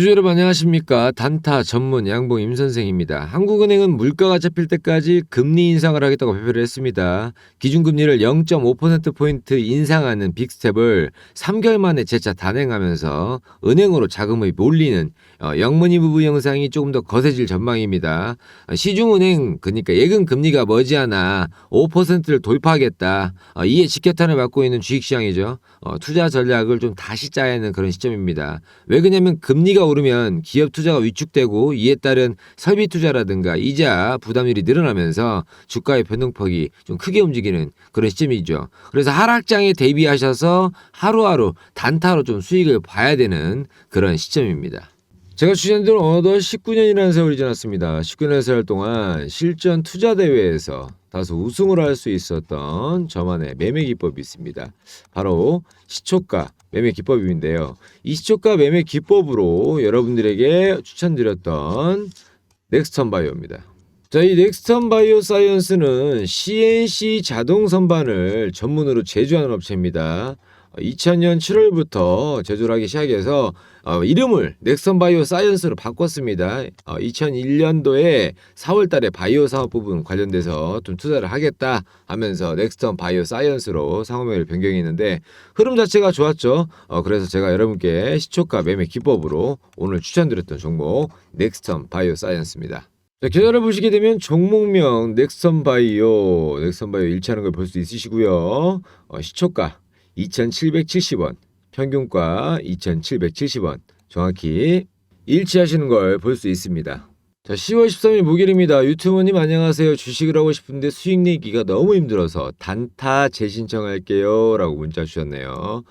주주 여러분 안녕하십니까 단타 전문 양봉 임 선생입니다. 한국은행은 물가가 잡힐 때까지 금리 인상을 하겠다고 발표를 했습니다. 기준금리를 0.5% 포인트 인상하는 빅스텝을 3개월 만에 재차 단행하면서 은행으로 자금이 몰리는 어, 영문이 부부 영상이 조금 더 거세질 전망입니다. 어, 시중은행 그러니까 예금 금리가 머지않아 5%를 돌파하겠다. 어, 이에 직격탄을 맞고 있는 주식시장이죠. 어, 투자 전략을 좀 다시 짜야 하는 그런 시점입니다. 왜 그러냐면 금리가 오르면 기업 투자가 위축되고 이에 따른 설비 투자라든가 이자 부담률이 늘어나면서 주가의 변동폭이 좀 크게 움직이는 그런 시점이죠. 그래서 하락장에 대비하셔서 하루하루 단타로 좀 수익을 봐야 되는 그런 시점입니다. 제가 추천드린 어느덧 19년이라는 세월이 지났습니다. 19년 세월 동안 실전 투자 대회에서 다소 우승을 할 수 있었던 저만의 매매 기법이 있습니다. 바로 시초가 매매 기법인데요. 이 시초가 매매 기법으로 여러분들에게 추천드렸던 넥스턴 바이오입니다. 자, 이 넥스턴 바이오 사이언스는 CNC 자동 선반을 전문으로 제조하는 업체입니다. 2000년 7월부터 제조를 하기 시작해서 어, 이름을 넥선 바이오 사이언스로 바꿨습니다. 어, 2001년도에 4월 달에 바이오 사업 부분 관련돼서 좀 투자를 하겠다 하면서 넥스턴 바이오 사이언스로 상호명을 변경했는데 흐름 자체가 좋았죠. 어, 그래서 제가 여러분께 시초가 매매 기법으로 오늘 추천드렸던 종목 넥스턴 바이오 사이언스입니다. 자, 계좌를 보시게 되면 종목명 넥선 바이오, 넥선 바이오 일치하는 걸 볼 수 있으시고요. 어, 시초가 2,770원, 평균가 2,770원, 정확히 일치하시는 걸 볼 수 있습니다. 자, 10월 13일 목요일입니다. 유튜브님 안녕하세요. 주식을 하고 싶은데 수익 내기가 너무 힘들어서 단타 재신청할게요. 라고 문자 주셨네요.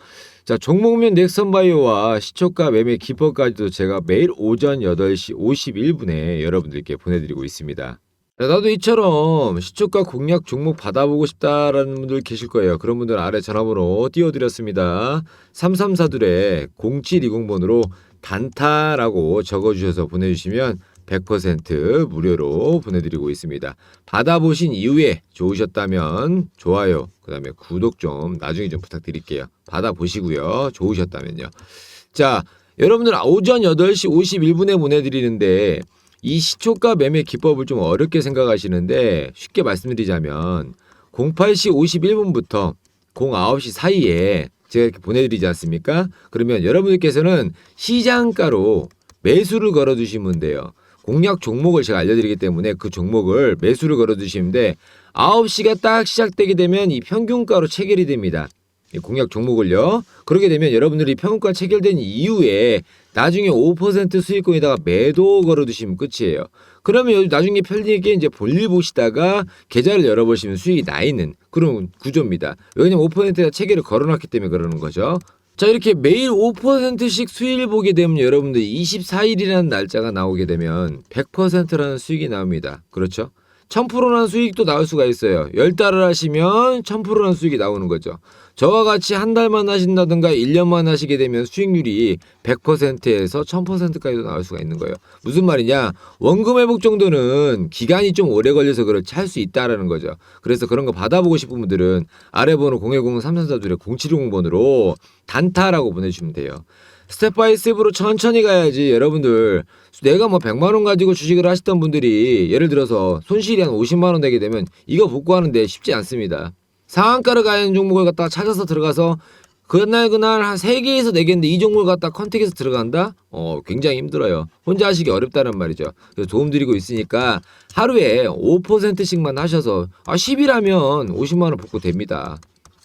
자, 종목면 넥선바이오와 시초가 매매 기법까지도 제가 매일 오전 8시 51분에 여러분들께 보내드리고 있습니다. 자, 나도 이처럼 시초가 공략 종목 받아보고 싶다라는 분들 계실 거예요. 그런 분들 아래 전화번호 띄워드렸습니다. 3342에 0720번으로 단타라고 적어주셔서 보내주시면 100% 무료로 보내드리고 있습니다. 받아보신 이후에 좋으셨다면 좋아요, 그 다음에 구독 좀 나중에 좀 부탁드릴게요. 받아보시고요. 좋으셨다면요. 자, 여러분들 오전 8시 51분에 보내드리는데 이 시초가 매매 기법을 좀 어렵게 생각하시는데 쉽게 말씀드리자면 08시 51분부터 09시 사이에 제가 이렇게 보내드리지 않습니까? 그러면 여러분들께서는 시장가로 매수를 걸어두시면 돼요. 공략 종목을 제가 알려드리기 때문에 그 종목을 매수를 걸어두시면 돼 9시가 딱 시작되게 되면 이 평균가로 체결이 됩니다. 이 공략 종목을요. 그렇게 되면 여러분들이 평균가 체결된 이후에 나중에 5% 수익권에다가 매도 걸어두시면 끝이에요. 그러면 나중에 편리하게 이제 볼일 보시다가 계좌를 열어보시면 수익이 나 있는 그런 구조입니다. 왜냐면 5%가 체결을 걸어놨기 때문에 그러는 거죠. 자 이렇게 매일 5%씩 수익을 보게 되면 여러분들 24일이라는 날짜가 나오게 되면 100%라는 수익이 나옵니다. 그렇죠? 1000%라는 수익도 나올 수가 있어요. 10달을 하시면 1000%라는 수익이 나오는 거죠. 저와 같이 한 달만 하신다든가 1년만 하시게 되면 수익률이 100%에서 1000%까지도 나올 수가 있는 거예요. 무슨 말이냐? 원금 회복 정도는 기간이 좀 오래 걸려서 그렇지 할 수 있다라는 거죠. 그래서 그런 거 받아보고 싶은 분들은 아래 번호 010-3342에 0710번으로 단타라고 보내주시면 돼요. 스텝 바이 스텝으로 천천히 가야지 여러분들 내가 뭐 100만 원 가지고 주식을 하시던 분들이 예를 들어서 손실이 한 50만 원 되게 되면 이거 복구하는데 쉽지 않습니다. 상한가를 가는 종목을 갖다가 찾아서 들어가서 그날 그날 한 3개에서 4개인데 이 종목을 갖다 컨택해서 들어간다? 어, 굉장히 힘들어요. 혼자 하시기 어렵다는 말이죠. 그래서 도움 드리고 있으니까 하루에 5%씩만 하셔서 아 10이라면 50만 원 복구 됩니다.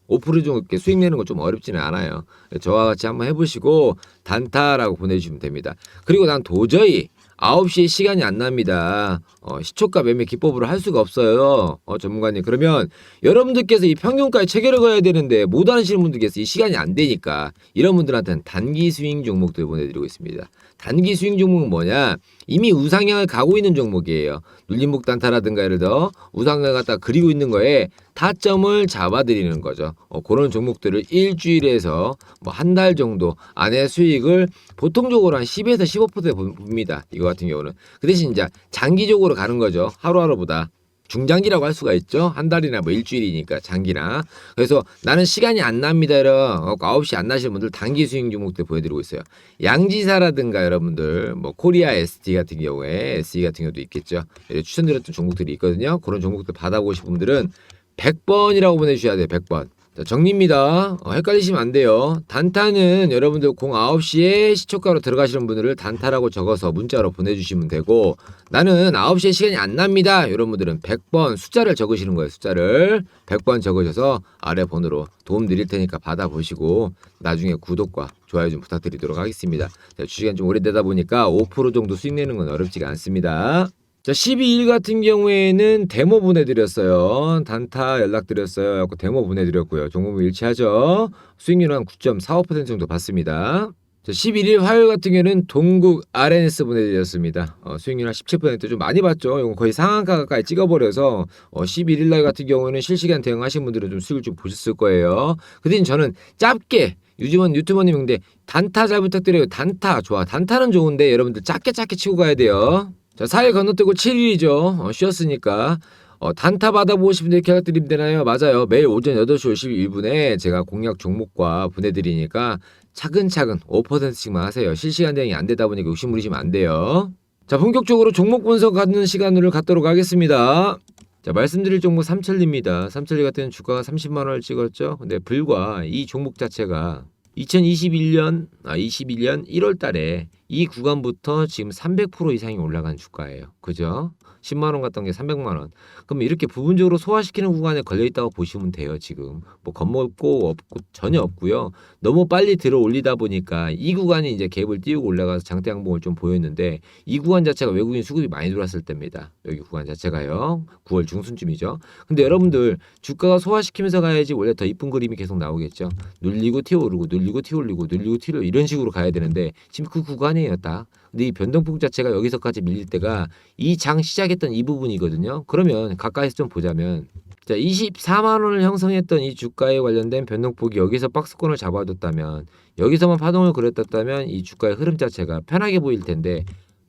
5% 정도 수익 내는 건 좀 어렵지는 않아요. 저와 같이 한번 해보시고 단타라고 보내주시면 됩니다. 그리고 난 도저히 9시에 시간이 안 납니다. 어, 시초가 매매 기법으로 할 수가 없어요. 어, 전문가님. 그러면 여러분들께서 이 평균가에 체결을 거야 되는데 못 하시는 분들께서 이 시간이 안 되니까 이런 분들한테는 단기 스윙 종목들 보내드리고 있습니다. 단기 스윙 종목은 뭐냐? 이미 우상향을 가고 있는 종목이에요. 눌림목 단타라든가 예를 들어 우상향을 갖다 그리고 있는 거에 타점을 잡아드리는 거죠. 어, 그런 종목들을 일주일에서 뭐 한 달 정도 안에 수익을 보통적으로 한 10에서 15% 봅니다. 이거 같은 경우는. 그 대신 이제 장기적으로 가는 거죠. 하루하루보다. 중장기라고 할 수가 있죠. 한 달이나 뭐 일주일이니까 장기나. 그래서 나는 시간이 안 납니다. 이런 9시 안 나시는 분들 단기 수익 종목들 보여드리고 있어요. 양지사라든가 여러분들 뭐 코리아 ST 같은 경우에 SE 같은 경우도 있겠죠. 추천드렸던 종목들이 있거든요. 그런 종목들 받아보고 싶은 분들은 100번이라고 보내주셔야 돼요. 100번. 자, 정리입니다. 어, 헷갈리시면 안 돼요. 단타는 여러분들 09시에 시초가로 들어가시는 분들을 단타라고 적어서 문자로 보내주시면 되고 나는 9시에 시간이 안 납니다. 이런 분들은 100번 숫자를 적으시는 거예요. 숫자를 100번 적으셔서 아래 번호로 도움 드릴 테니까 받아보시고 나중에 구독과 좋아요 좀 부탁드리도록 하겠습니다. 자, 주시간 좀 오래되다 보니까 5% 정도 수익 내는 건 어렵지가 않습니다. 자, 12일 같은 경우에는 데모 보내드렸어요. 단타 연락드렸어요. 데모 보내드렸고요. 종목 일치하죠. 수익률은 한9.45% 정도 받습니다. 자, 11일 화요일 같은 경우에는 동국 RNS 보내드렸습니다. 어, 수익률 한 17%좀 많이 받죠. 이거 거의 상한가 가까이 찍어버려서 어, 11일 날 같은 경우에는 실시간 대응하신 분들은 좀 수익을 좀 보셨을 거예요. 그 대신 저는 짧게 유지원 유튜버님인데 단타 잘 부탁드려요. 단타 좋아. 단타는 좋은데 여러분들 짧게 짧게 치고 가야 돼요. 자, 4일 건너뛰고 7일이죠. 어, 쉬었으니까. 어, 단타 받아보고 싶은데 이렇게 드리면 되나요? 맞아요. 매일 오전 8시 51분에 제가 공략 종목과 보내드리니까 차근차근 5%씩만 하세요. 실시간 대응이 안 되다 보니까 욕심 부리시면 안 돼요. 자, 본격적으로 종목 분석 하는 시간을 갖도록 하겠습니다. 자, 말씀드릴 종목 삼천리입니다. 삼천리 같은 주가가 30만 원을 찍었죠. 근데 불과 이 종목 자체가 2021년 아 21년 1월 달에 이 구간부터 지금 300% 이상이 올라간 주가예요. 그죠? 10만 원 갔던 게 300만 원. 그럼 이렇게 부분적으로 소화시키는 구간에 걸려 있다고 보시면 돼요, 지금. 뭐 겁먹고 없고 전혀 없고요. 너무 빨리 들어 올리다 보니까 이 구간이 이제 갭을 띄우고 올라가서 장대 양봉을 좀 보였는데 이 구간 자체가 외국인 수급이 많이 들어왔을 때입니다. 여기 구간 자체가요. 9월 중순쯤이죠. 근데 여러분들 주가가 소화시키면서 가야지 원래 더 이쁜 그림이 계속 나오겠죠. 눌리고 튀어오르고 눌리고 튀어올리고 눌리고 튀어 이런 식으로 가야 되는데 지금 그 구간이에요, 딱. 근데 이 변동폭 자체가 여기서까지 밀릴 때가 이 장 시작했던 이 부분이거든요. 그러면 가까이서 좀 보자면 자 24만 원을 형성했던 이 주가에 관련된 변동폭이 여기서 박스권을 잡아뒀다면 여기서만 파동을 그렸다면 이 주가의 흐름 자체가 편하게 보일 텐데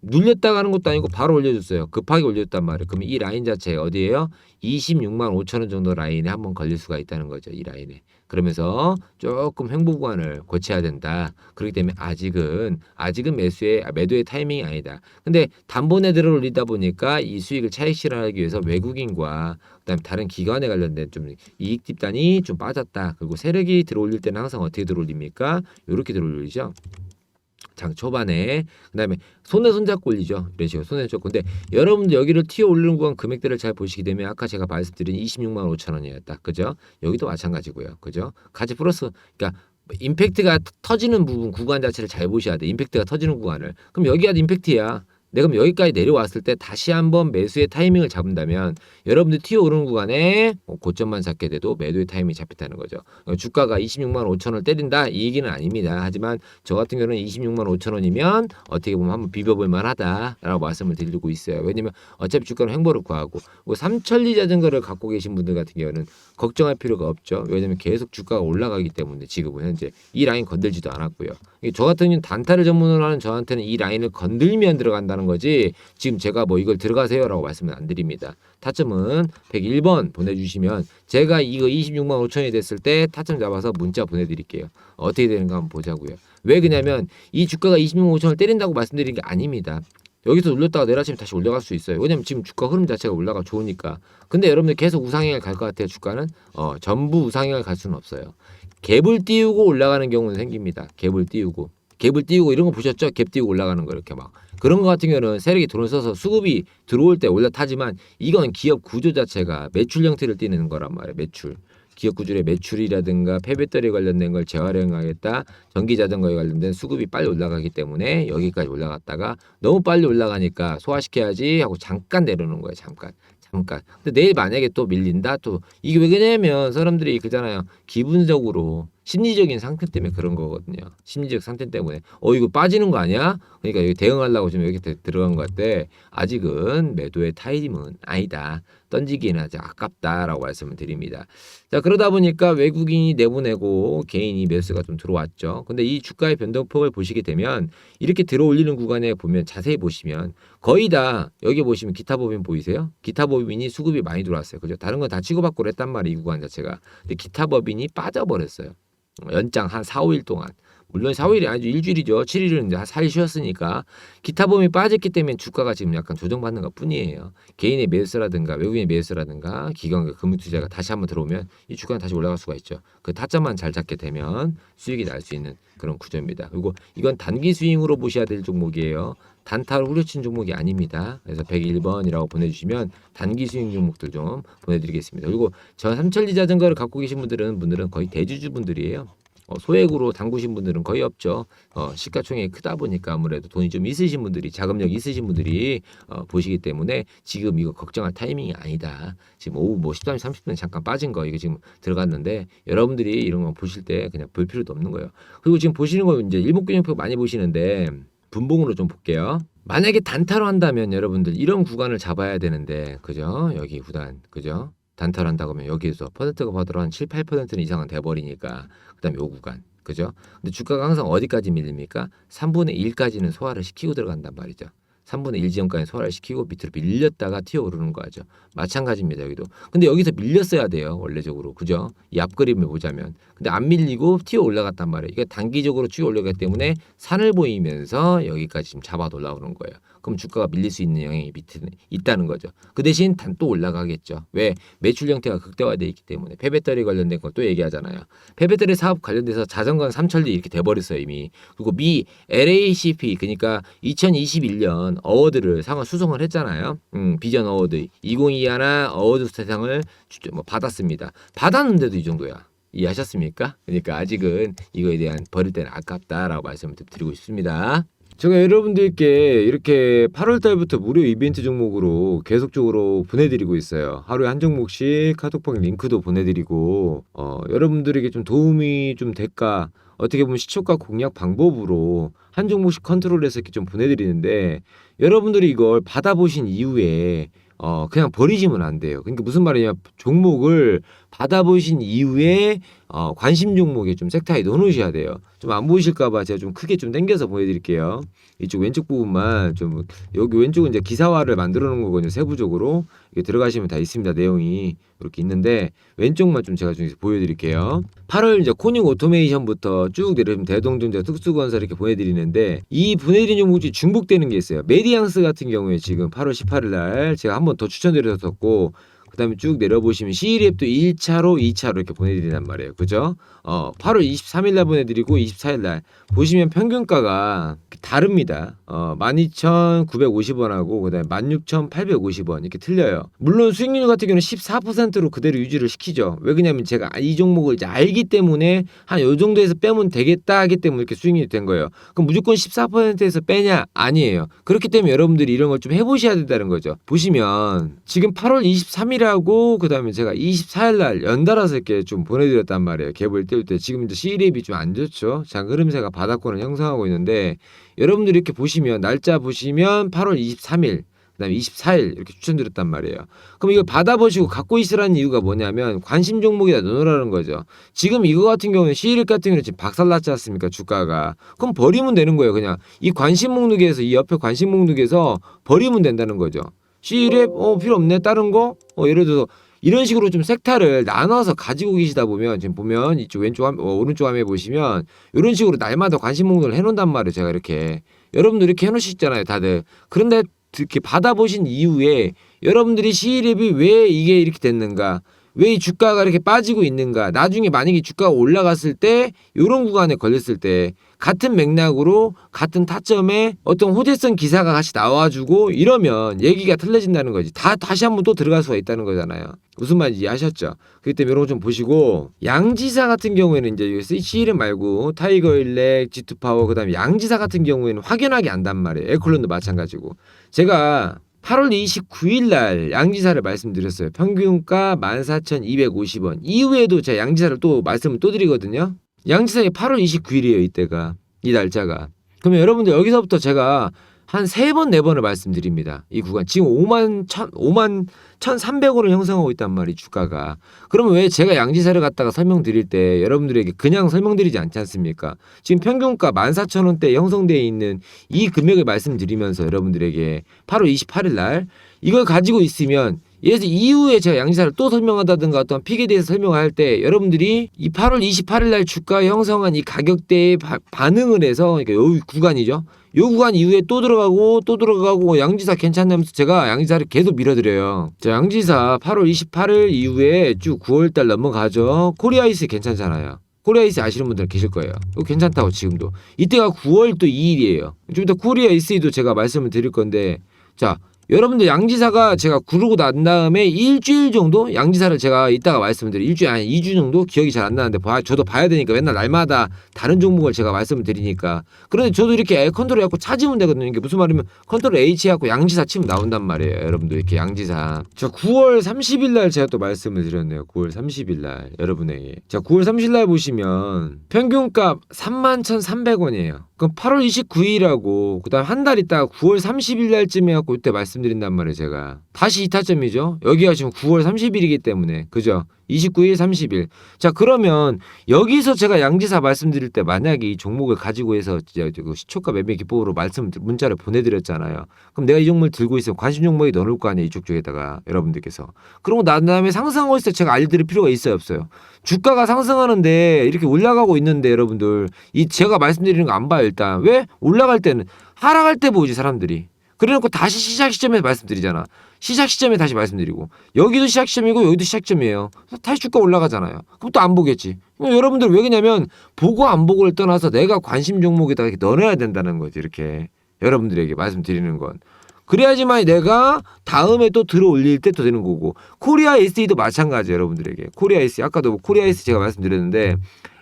눌렸다 가는 것도 아니고 바로 올려줬어요. 급하게 올려줬단 말이에요. 그러면 이 라인 자체 어디에요? 26만 5천 원 정도 라인에 한번 걸릴 수가 있다는 거죠. 이 라인에. 그러면서 조금 횡보 구간을 고쳐야 된다. 그렇기 때문에 아직은 아직은 매수의 아, 매도의 타이밍이 아니다. 근데 단번에 들어 올리다 보니까 이 수익을 차익 실현하기 위해서 외국인과 그다음에 다른 기관에 관련된 좀 이익 집단이 좀 빠졌다. 그리고 세력이 들어올릴 때는 항상 어떻게 들어올립니까? 이렇게 들어올리죠. 장 초반에. 그다음에 손에 손잡고 올리죠. 이런 식으로 손에 잡고. 근데 여러분들 여기를 튀어 오르는 구간 금액대를 잘 보시게 되면 아까 제가 말씀드린 26만 5천 원이었다. 그죠? 여기도 마찬가지고요. 그죠? 같이 플러스. 그러니까 임팩트가 터지는 부분 구간 자체를 잘 보셔야 돼. 임팩트가 터지는 구간을. 그럼 여기가 임팩트야 내가 그럼 여기까지 내려왔을 때 다시 한번 매수의 타이밍을 잡는다면 여러분들 튀어 오르는 구간에 뭐 고점만 잡게 돼도 매도의 타이밍이 잡혔다는 거죠. 어, 주가가 26만 5천 원을 때린다 이 얘기는 아닙니다. 하지만 저 같은 경우는 26만 5천 원이면 어떻게 보면 한번 비벼볼 만하다라고 말씀을 드리고 있어요. 왜냐면 어차피 주가는 횡보를 구하고 뭐 삼천리 자전거를 갖고 계신 분들 같은 경우는 걱정할 필요가 없죠. 왜냐면 계속 주가가 올라가기 때문에 지금은 현재 이 라인 건들지도 않았고요. 저 같은 경우는 단타를 전문으로 하는 저한테는 이 라인을 건들면 들어간다는 거지 지금 제가 뭐 이걸 들어가세요라고 말씀은 안 드립니다. 타점은 101번 보내주시면 제가 이거 26만 5천이 됐을 때 타점 잡아서 문자 보내드릴게요. 어떻게 되는가 한번 보자고요. 왜 그냐면 이 주가가 26만 5천을 때린다고 말씀드린 게 아닙니다. 여기서 올렸다가 내려치면 다시 올라갈 수 있어요. 왜냐면 지금 주가 흐름 자체가 올라가 좋으니까. 근데 여러분들 계속 우상향을 갈 것 같아요. 주가는 어, 전부 우상향을 갈 수는 없어요. 갭을 띄우고 올라가는 경우는 생깁니다. 갭을 띄우고. 갭을 띄우고 이런 거 보셨죠? 갭 띄우고 올라가는 거 이렇게 막 그런 거 같은 경우는 세력이 돈을 써서 수급이 들어올 때 올라타지만 이건 기업 구조 자체가 매출 형태를 띠는 거란 말이에요. 매출. 기업 구조의 매출이라든가 폐배터리 관련된 걸 재활용하겠다. 전기 자전거에 관련된 수급이 빨리 올라가기 때문에 여기까지 올라갔다가 너무 빨리 올라가니까 소화시켜야지 하고 잠깐 내려놓는 거예요. 잠깐. 잠깐. 근데 내일 만약에 또 밀린다 또 이게 왜 그러냐면 사람들이 그잖아요. 기분적으로 심리적인 상태 때문에 그런 거거든요. 심리적 상태 때문에 어 이거 빠지는 거 아니야? 그러니까 여기 대응하려고 지금 여기 들- 들어간 것 같아. 아직은 매도의 타이밍은 아니다. 던지기에는 아직 아깝다라고 말씀을 드립니다. 자 그러다 보니까 외국인이 내보내고 개인이 매수가 좀 들어왔죠. 근데 이 주가의 변동폭을 보시게 되면 이렇게 들어올리는 구간에 보면 자세히 보시면 거의 다 여기 보시면 기타 법인 보이세요? 기타 법인이 수급이 많이 들어왔어요. 그죠? 다른 건 다 치고받고 그랬단 말이에요. 이 구간 자체가. 근데 기타 법인이 빠져버렸어요. 연장 한 4, 5일 동안. 물론 4, 5일이 아니죠. 일주일이죠. 7일은 이제 한 4일 쉬었으니까 기타 법인이 빠졌기 때문에 주가가 지금 약간 조정받는 것 뿐이에요. 개인의 매수라든가 외국인의 매수라든가 기관과 금융 투자가 다시 한번 들어오면 이 주가는 다시 올라갈 수가 있죠. 그 타점만 잘 잡게 되면 수익이 날 수 있는 그런 구조입니다. 그리고 이건 단기 스윙으로 보셔야 될 종목이에요. 단타로 후려친 종목이 아닙니다. 그래서 101번이라고 보내주시면 단기 스윙 종목들 좀 보내드리겠습니다. 그리고 저 삼천리 자전거를 갖고 계신 분들은 분들은 거의 대주주 분들이에요. 어, 소액으로 담그신 분들은 거의 없죠. 어, 시가총액이 크다 보니까 아무래도 돈이 좀 있으신 분들이 자금력 있으신 분들이 어, 보시기 때문에 지금 이거 걱정할 타이밍이 아니다. 지금 오후 뭐 13시 30분에 잠깐 빠진 거 이거 지금 들어갔는데 여러분들이 이런 거 보실 때 그냥 볼 필요도 없는 거예요. 그리고 지금 보시는 거 이제 일목균형표 많이 보시는데 분봉으로 좀 볼게요. 만약에 단타로 한다면 여러분들 이런 구간을 잡아야 되는데 그죠? 여기 구단 그죠? 단타로 한다고 하면 여기에서 퍼센트가 받으러 한 7, 8% 이상은 돼버리니까 그 다음에 요 구간 그죠? 근데 주가가 항상 어디까지 밀립니까? 3분의 1까지는 소화를 시키고 들어간단 말이죠. 3분의 1 지점까지 소화를 시키고 밑으로 밀렸다가 튀어오르는 거죠. 마찬가지입니다. 여기도. 근데 여기서 밀렸어야 돼요. 원래적으로. 그죠? 이 앞그림을 보자면. 근데 안 밀리고 튀어 올라갔단 말이에요. 이게 단기적으로 튀어 올라가기 때문에 산을 보이면서 여기까지 지금 잡아 올라오는 거예요. 그럼 주가가 밀릴 수 있는 영향이 밑에 있다는 거죠. 그 대신 단 또 올라가겠죠. 왜? 매출 형태가 극대화돼 있기 때문에 폐배터리 관련된 걸 또 얘기하잖아요. 폐배터리 사업 관련돼서 자전거 삼천리 이렇게 돼버렸어요 이미. 그리고 미 LACP 그러니까 2021년 어워드를 상을 수송을 했잖아요. 음, 비전 어워드 2021 어워드 대상을 주- 뭐 받았습니다. 받았는데도 이 정도야. 이해하셨습니까? 그러니까 아직은 이거에 대한 버릴 때는 아깝다라고 말씀을 드리고 싶습니다. 제가 여러분들께 이렇게 8월 달부터 무료 이벤트 종목으로 계속적으로 보내드리고 있어요. 하루에 한 종목씩 카톡방 링크도 보내드리고 어, 여러분들에게 좀 도움이 좀 될까 어떻게 보면 시초가 공략 방법으로 한 종목씩 컨트롤해서 이렇게 좀 보내드리는데 여러분들이 이걸 받아보신 이후에 어 그냥 버리시면 안 돼요. 그러니까 무슨 말이냐 종목을 받아보신 이후에 어 관심 종목에 좀 섹터에 넣어놓으셔야 돼요. 좀 안 보이실까봐 제가 좀 크게 좀 당겨서 보여드릴게요. 이쪽 왼쪽 부분만 좀 여기 왼쪽은 이제 기사화를 만들어 놓은 거거든요. 세부적으로 이게 들어가시면 다 있습니다. 내용이 이렇게 있는데 왼쪽만 좀 제가 좀 보여드릴게요. 8월 이제 코닝 오토메이션부터 쭉 내려오면 대동전자 특수건설 이렇게 보내드리는데 이 보내드린 종목이 중복되는 게 있어요. 메디앙스 같은 경우에 지금 8월 18일 날 제가 한 번 더 추천드렸었고 그 다음에 쭉 내려보시면 C랩도 1차로 2차로 이렇게 보내드린단 말이에요. 그죠? 어, 8월 23일 날 보내드리고 24일 날 보시면 평균가가 다릅니다. 어, 12,950원하고 그다음에 16,850원 이렇게 틀려요. 물론 수익률 같은 경우는 14%로 그대로 유지를 시키죠. 왜 그러냐면 제가 이 종목을 이제 알기 때문에 한 요 정도에서 빼면 되겠다 하기 때문에 이렇게 수익률이 된 거예요. 그럼 무조건 14%에서 빼냐? 아니에요. 그렇기 때문에 여러분들이 이런 걸 좀 해보셔야 된다는 거죠. 보시면 지금 8월 23일하고 그다음에 제가 24일 날 연달아서 이렇게 좀 보내드렸단 말이에요. 갭을 띄울 때 지금 이제 C랩이 좀 안 좋죠. 장 흐름세가 바닥권을 형성하고 있는데 여러분들이 이렇게 보시면 날짜 보시면 8월 23일 그다음에 24일 이렇게 추천드렸단 말이에요. 그럼 이걸 받아보시고 갖고 있으라는 이유가 뭐냐면 관심 종목에다 넣으라는 거죠. 지금 이거 같은 경우는 C일 같은 경우는 지금 박살났지 않습니까 주가가 그럼 버리면 되는 거예요 그냥 이 관심 목록에서 이 옆에 관심 목록에서 버리면 된다는 거죠 C일에 어 필요 없네 다른 거 어, 예를 들어서 이런 식으로 좀 섹터를 나눠서 가지고 계시다 보면 지금 보면 이쪽 왼쪽 화면, 어, 오른쪽 화면에 보시면 이런 식으로 날마다 관심 목록을 해놓는단 말이에요 제가 이렇게. 여러분들 이렇게 해놓으시잖아요 다들. 그런데 이렇게 받아보신 이후에 여러분들이 C랩이 왜 이게 이렇게 됐는가 왜 이 주가가 이렇게 빠지고 있는가? 나중에 만약에 주가가 올라갔을 때 이런 구간에 걸렸을 때 같은 맥락으로 같은 타점에 어떤 호재성 기사가 같이 나와주고 이러면 얘기가 틀려진다는 거지. 다 다시 한번 또 들어갈 수가 있다는 거잖아요. 무슨 말인지 이해하셨죠? 그렇기 때문에 이런 거 좀 보시고 양지사 같은 경우에는 이제 C이름 말고 타이거 일렉 G2 파워 그다음에 양지사 같은 경우에는 확연하게 안단 말이에요. 에콜론도 마찬가지고. 제가 8월 29일 날 양지사를 말씀드렸어요. 평균가 14,250원. 이후에도 제가 양지사를 또 말씀을 또 드리거든요. 양지사가 8월 29일이에요, 이때가. 이 날짜가. 그러면 여러분들 여기서부터 제가 한 세 번, 네 번을 말씀드립니다. 이 구간. 지금 5만 1 5만 1,300원을 형성하고 있단 말이 주가가. 그러면 왜 제가 양지사를 갖다가 설명드릴 때 여러분들에게 그냥 설명드리지 않지 않습니까? 지금 평균가 14,000원대 형성되어 있는 이 금액을 말씀드리면서 여러분들에게 8월 28일 날 이걸 가지고 있으면 예를 이후에 제가 양지사를 또 설명하다든가 어떤 픽에 대해서 설명할 때 여러분들이 이 8월 28일 날 주가 형성한 이 가격대에 바- 반응을 해서 그러니까 요 구간이죠. 요 구간 이후에 또 들어가고 또 들어가고 양지사 괜찮다면서 제가 양지사를 계속 밀어드려요. 자, 양지사 8월 28일 이후에 쭉 9월 달 넘어가죠. 코리아이스 괜찮잖아요. 코리아이스 아시는 분들 계실 거예요. 이거 괜찮다고 지금도. 이때가 9월 또 2일이에요. 좀 이따 코리아이스도 제가 말씀을 드릴 건데 자 여러분들 양지사가 제가 구르고 난 다음에 일주일 정도 양지사를 제가 이따가 말씀을 드릴 일주일 아니 2주 정도 기억이 잘 안 나는데 봐, 저도 봐야 되니까 맨날 날마다 다른 종목을 제가 말씀을 드리니까. 그런데 저도 이렇게 컨트롤 해갖고 찾으면 되거든요. 이게 무슨 말이면 컨트롤 H 해갖고 양지사 치면 나온단 말이에요 여러분들. 이렇게 양지사. 저 9월 30일 날 제가 또 말씀을 드렸네요 9월 30일 날 여러분에게. 자 9월 30일 날 보시면 평균값 31,300원이에요 그럼 8월 29일하고 그다음 한 달 있다가 9월 30일 날쯤에 갖고 이때 말씀드린단 말이에요 제가. 다시 이타점이죠? 여기가 지금 9월 30일이기 때문에. 그죠 29일 30일. 자 그러면 여기서 제가 양지사 말씀드릴 때 만약에 이 종목을 가지고 해서 그 시초가 매매 기법으로 말씀 문자를 보내드렸잖아요. 그럼 내가 이 종목을 들고 있으면 관심 종목에 넣어놓을 거 아니에요 이쪽 쪽에다가 여러분들께서. 그러고 난 다음에 있을 때 제가 알려드릴 필요가 있어요 없어요? 주가가 상승하는데 이렇게 올라가고 있는데 여러분들 이 제가 말씀드리는 거 안 봐요 일단. 왜? 올라갈 때는 하락할 때 보지 사람들이. 그래놓고 다시 시작 시점에서 말씀드리잖아 시작 시점에 다시 말씀드리고 여기도 시작 시점이고 여기도 시작 시점이에요. 다시 주가 올라가잖아요. 그럼 또 안 보겠지. 여러분들 왜 그러냐면 보고 안 보고를 떠나서 내가 관심 종목에다가 이렇게 넣어놔야 된다는 거지 이렇게 여러분들에게 말씀드리는 건 그래야지만 내가 다음에 또 들어 올릴 때 또 되는 거고. 코리아 SE도 마찬가지 여러분들에게. 코리아 SE 아까도 뭐 코리아 SE 제가 말씀드렸는데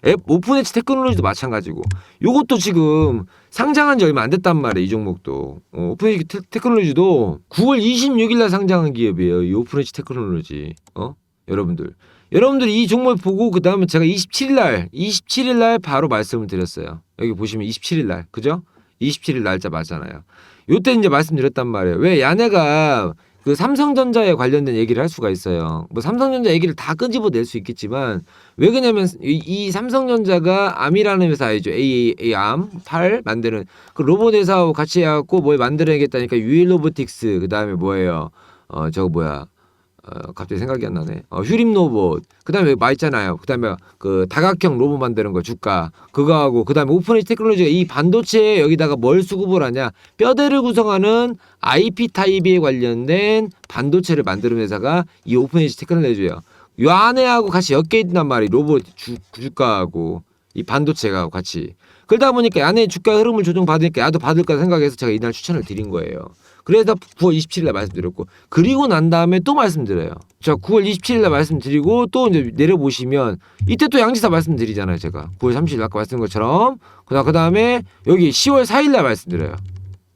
앱 오픈 엣지 테크놀로지도 마찬가지고. 요것도 지금 상장한 지 얼마 안 됐단 말이에요 이 종목도. 어, 오픈 엣지 테, 테크놀로지도 9월 26일 날 상장한 기업이에요 이 오픈 엣지 테크놀로지. 어? 여러분들. 여러분들이 이 종목을 보고 그 다음에 제가 27일 날 27일 날 바로 말씀을 드렸어요. 여기 보시면 27일 날. 그죠? 27일 날짜 맞잖아요 요때 이제 말씀드렸단 말이에요. 왜 야네가 그 삼성전자에 관련된 얘기를 할 수가 있어요. 뭐 삼성전자 얘기를 다 끄집어 낼 수 있겠지만 왜 그러냐면 이, 이 삼성전자가 암이라는 회사 알죠? A A 암, 8 만드는 그 로봇 회사하고 같이 해갖고 뭘 만들어야겠다니까 유일 로보틱스 그 다음에 뭐예요? 어 저거 뭐야? 어, 갑자기 생각이 안 나네. 어, 휴림 로봇. 그다음에 마 있잖아요. 그다음에 그 다각형 로봇 만드는 거 주가 그거하고 그다음에 오픈에지 테크놀로지가 이 반도체에 여기다가 뭘 수급을 하냐? 뼈대를 구성하는 IP 타입에 관련된 반도체를 만드는 회사가 이 오픈에지 테크놀로지예요. 요 안에하고 같이 엮여 있단 말이 로봇 주, 주가하고 이 반도체가 같이. 그러다 보니까 안에 주가 흐름을 조정 받으니까 나도 받을까 생각해서 제가 이날 추천을 드린 거예요. 그래서 9월 27일 날 말씀드렸고 그리고 난 다음에 또 말씀드려요. 자, 9월 27일 날 말씀드리고 또 이제 내려보시면 이때 또 양지사 말씀드리잖아요, 제가. 9월 30일 아까 말씀드린 것처럼. 그다음 그다음에 여기 10월 4일 날 말씀드려요.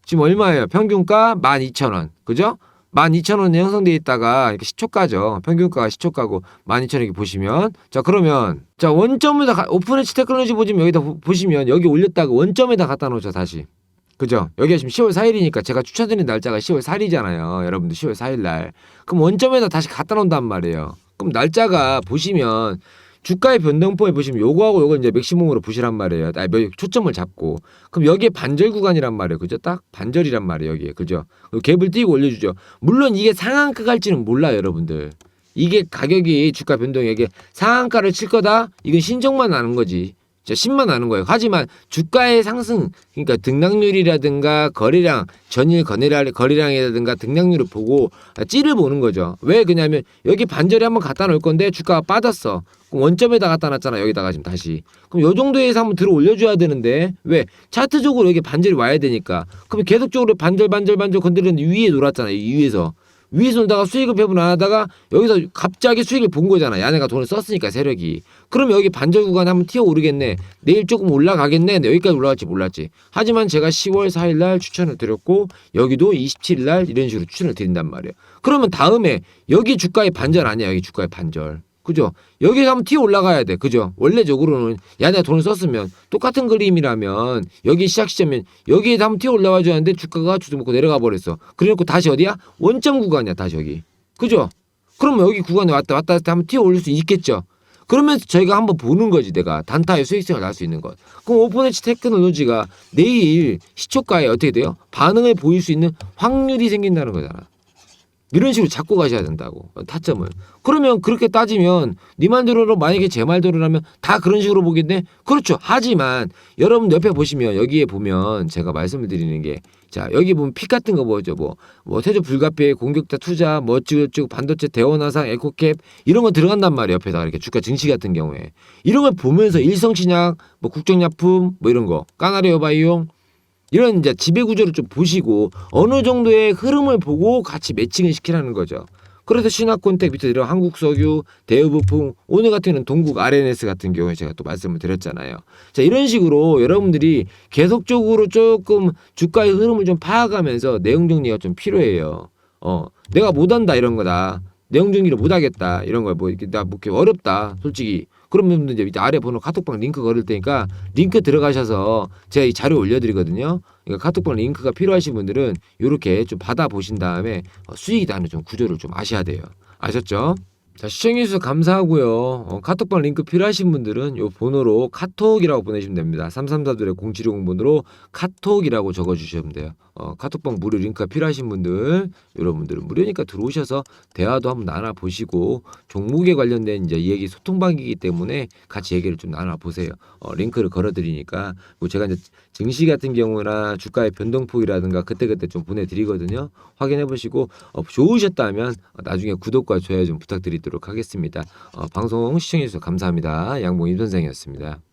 지금 얼마예요? 평균가 12,000원. 그죠? 12,000원에 형성돼 있다가 이렇게 시초가죠. 평균가가 시초가고 12,000원 이렇게 보시면 자, 그러면 자, 원점에다 가- 오픈엣지 테크놀로지 보시면 여기다 보- 보시면 여기 올렸다가 원점에다 갖다 놓죠, 다시. 그죠? 여기가 지금 10월 4일이니까 제가 추천드린 날짜가 10월 4일이잖아요. 여러분들 10월 4일 날. 그럼 원점에다 다시 갖다 놓는단 말이에요. 그럼 날짜가 보시면 주가의 변동폭에 보시면 요거하고 요거 이제 맥시멈으로 보시란 말이에요. 아, 몇- 초점을 잡고. 그럼 여기에 반절 구간이란 말이에요. 그죠? 딱 반절이란 말이에요. 여기에. 그죠? 갭을 띄고 올려주죠. 물론 이게 상한가 갈지는 몰라요. 여러분들. 이게 가격이 주가 변동이 이게 상한가를 칠 거다? 이건 신청만 나는 거지. 진짜 신만 나는 거예요. 하지만 주가의 상승, 그러니까 등락률이라든가 거래량, 전일 거래량, 거래량이라든가 등락률을 보고 찌를 보는 거죠. 왜 그냐면 여기 반절에 한번 갖다 놓을 건데 주가가 빠졌어. 그럼 원점에다 갖다 놨잖아. 여기다가 지금 다시. 그럼 요 정도에서 한번 들어 올려줘야 되는데 왜 차트적으로 여기 반절이 와야 되니까. 그럼 계속적으로 반절 반절 반절 건드리는데 위에 놀았잖아요. 이 위에서. 위에서 놀다가 수익을 배분 안 하다가 여기서 갑자기 수익을 본 거잖아. 야네가 돈을 썼으니까 세력이. 그럼 여기 반절 구간에 한번 튀어 오르겠네. 내일 조금 올라가겠네. 근데 여기까지 올라갈지 몰랐지. 하지만 제가 10월 4일 날 추천을 드렸고 여기도 27일 날 이런 식으로 추천을 드린단 말이에요. 그러면 다음에 여기 주가의 반절 아니야. 여기 주가의 반절. 그죠? 여기서 한번 튀어 올라가야 돼. 그죠? 원래적으로는 야 내가 돈을 썼으면 똑같은 그림이라면 여기 시작 시점면 여기에 한번 튀어 올라와 줘야 하는데 주가가 주도 먹고 내려가 버렸어. 그래 놓고 다시 어디야? 원점 구간이야 다시 여기. 그죠? 그러면 여기 구간에 왔다 왔다 갔다 한번 튀어 올릴 수 있겠죠. 그러면서 저희가 한번 보는 거지 내가 단타의 수익성을 날 수 있는 것. 그럼 오픈에치 테크놀로지가 내일 시초가에 어떻게 돼요? 반응을 보일 수 있는 확률이 생긴다는 거잖아. 이런 식으로 잡고 가셔야 된다고 타점을. 그러면 그렇게 따지면 네 말대로 만약에 제 말대로라면 다 그런 식으로 보겠네. 그렇죠. 하지만 여러분 옆에 보시면 여기에 보면 제가 말씀을 드리는 게 자 여기 보면 픽 같은 거 뭐죠 뭐 뭐 태조 불가피해 공격자 투자 뭐 어찌고저찌고 반도체 대원화상 에코캡 이런 거 들어간단 말이에요 옆에다 이렇게 주가 증시 같은 경우에 이런 걸 보면서 일성신약 뭐 국정약품 뭐 이런 거 까나리오 바이용 이런 이제 지배 구조를 좀 보시고 어느 정도의 흐름을 보고 같이 매칭을 시키라는 거죠. 그래서 신화콘텍 밑에 들어 한국 석유, 대우부품, 오늘 같은 경우는 동국 RNS 같은 경우에 제가 또 말씀을 드렸잖아요. 자 이런 식으로 여러분들이 계속적으로 조금 주가의 흐름을 좀 파악하면서 내용 정리가 좀 필요해요. 어 내가 못한다 이런 거다. 내용 정리를 못하겠다 이런 거뭐 이렇게 나뭐 이렇게 어렵다 솔직히 그러면 이제 아래 번호 카톡방 링크 걸을 테니까 링크 들어가셔서 제가 이 자료 올려드리거든요. 그러니까 카톡방 링크가 필요하신 분들은 이렇게 좀 받아 보신 다음에 어, 수익이 나는 좀 구조를 좀 아셔야 돼요. 아셨죠? 자 시청해주셔서 감사하고요. 어, 카톡방 링크 필요하신 분들은 요 번호로 카톡이라고 보내시면 됩니다. 334둘의 0760 번호로 카톡이라고 적어주시면 돼요. 어, 카톡방 무료 링크가 필요하신 분들 여러분들은 무료니까 들어오셔서 대화도 한번 나눠 보시고 종목에 관련된 이제 이 얘기 소통방이기 때문에 같이 얘기를 좀 나눠 보세요. 어, 링크를 걸어드리니까 뭐 제가 이제 증시 같은 경우나 주가의 변동폭이라든가 그때그때 좀 보내드리거든요. 확인해 보시고 어, 좋으셨다면 어, 나중에 구독과 좋아요 좀 부탁드리도록 하겠습니다. 어, 방송 시청해 주셔서 감사합니다. 양봉 임 선생이었습니다.